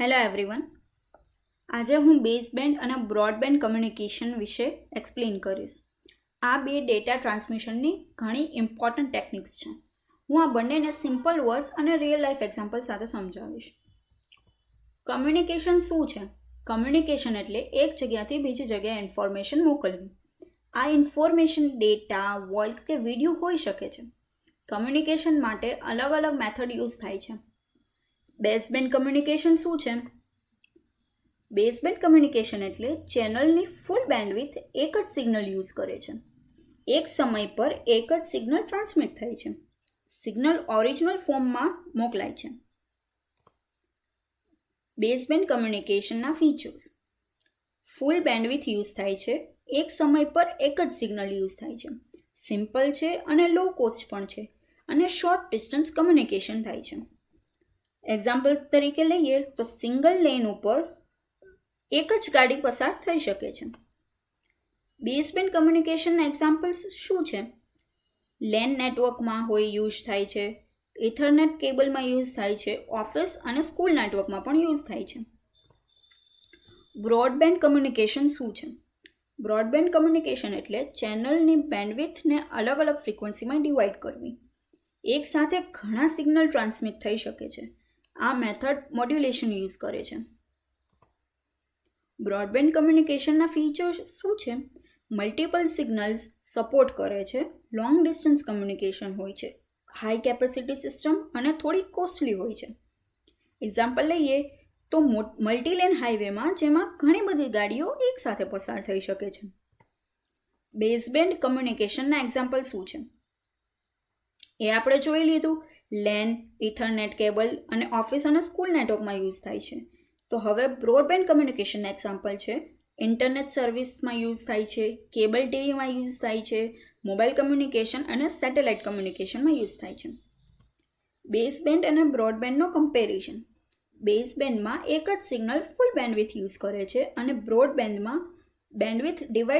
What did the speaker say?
Hello everyone આજે હું બેઝબેન્ડ અને બ્રોડબેન્ડ કમ્યુનિકેશન વિશે એક્સપ્લેન કરીશ. આ બે ડેટા ટ્રાન્સમિશનની ઘણી ઇમ્પોર્ટન્ટ ટેકનિક્સ છે. હું આ બંનેને સિમ્પલ વર્ડ્સ અને રિયલ લાઈફ એક્ઝામ્પલ સાથે સમજાવીશ. કમ્યુનિકેશન શું છે? કમ્યુનિકેશન એટલે એક જગ્યાથી બીજી જગ્યાએ ઇન્ફોર્મેશન મોકલવી. આ ઇન્ફોર્મેશન ડેટા વોઇસ કે વીડિયો હોઈ શકે છે. કમ્યુનિકેશન માટે અલગ અલગ મેથડ યુઝ થાય છે. બેઝબેન્ડ કમ્યુનિકેશન શું છે? બેઝબેન્ડ કમ્યુનિકેશન એટલે ચેનલની ફૂલ બેન્ડવિથ એક જ સિગ્નલ યુઝ કરે છે. એક સમય પર એક જ સિગ્નલ ટ્રાન્સમિટ થાય છે. સિગ્નલ ઓરિજિનલ ફોર્મમાં મોકલાય છે. બેઝબેન્ડ કમ્યુનિકેશનના ફીચર્સ ફૂલ બેન્ડવિથ યુઝ થાય છે. એક સમય પર એક જ સિગ્નલ યુઝ થાય છે. સિમ્પલ છે અને લો કોસ્ટ પણ છે. અને શોર્ટ ડિસ્ટન્સ કમ્યુનિકેશન થાય છે. એક્ઝામ્પલ તરીકે લઈએ તો સિંગલ લેન ઉપર એક જ ગાડી પસાર થઈ શકે છે. બેઝબેન્ડ કમ્યુનિકેશનના એક્ઝામ્પલ્સ શું છે? લેન નેટવર્કમાં હોય યુઝ થાય છે. ઇથરનેટ કેબલમાં યુઝ થાય છે. ઓફિસ અને સ્કૂલ નેટવર્કમાં પણ યુઝ થાય છે. બ્રોડબેન્ડ કમ્યુનિકેશન શું છે? બ્રોડબેન્ડ કમ્યુનિકેશન એટલે ચેનલની બેન્ડવિથને અલગ અલગ ફ્રિકવન્સીમાં ડિવાઈડ કરવી. એક સાથે ઘણા સિગ્નલ ટ્રાન્સમિટ થઈ શકે છે. આ મેથડ મોડ્યુલેશન યુઝ કરે છે. બ્રોડબેન્ડ કમ્યુનિકેશનના ફીચર્સ શું છે? મલ્ટિપલ સિગ્નલ્સ સપોર્ટ કરે છે. લોંગ ડિસ્ટન્સ કમ્યુનિકેશન હોય છે. હાઈ કેપેસિટી સિસ્ટમ અને થોડી કોસ્ટલી હોય છે. એક્ઝામ્પલ લઈએ તો મલ્ટીલેન હાઈવેમાં જેમાં ઘણી બધી ગાડીઓ એકસાથે પસાર થઈ શકે છે. બેઝબેન્ડ કમ્યુનિકેશનના એક્ઝામ્પલ શું છે? એ આપણે જોઈ લીધું. લેન, ઇથરનેટ કેબલ અને ઓફિસ અને સ્કૂલ નેટવર્કમાં યુઝ થાય છે. તો હવે બ્રોડબેન્ડ કમ્યુનિકેશનના એક્ઝામ્પલ છે. ઇન્ટરનેટ સર્વિસમાં યુઝ થાય છે, કેબલ ટીવીમાં યુઝ થાય છે, મોબાઈલ કમ્યુનિકેશન અને સેટેલાઇટ કમ્યુનિકેશનમાં યુઝ થાય છે. બેઝબેન્ડ અને બ્રોડબેન્ડનો કમ્પેરિઝન બેઝબેન્ડમાં એક જ સિગ્નલ ફૂલ બેન્ડવિથ યુઝ કરે છે અને બ્રોડબેન્ડમાં બેન્ડવિથ ડિવાઈડ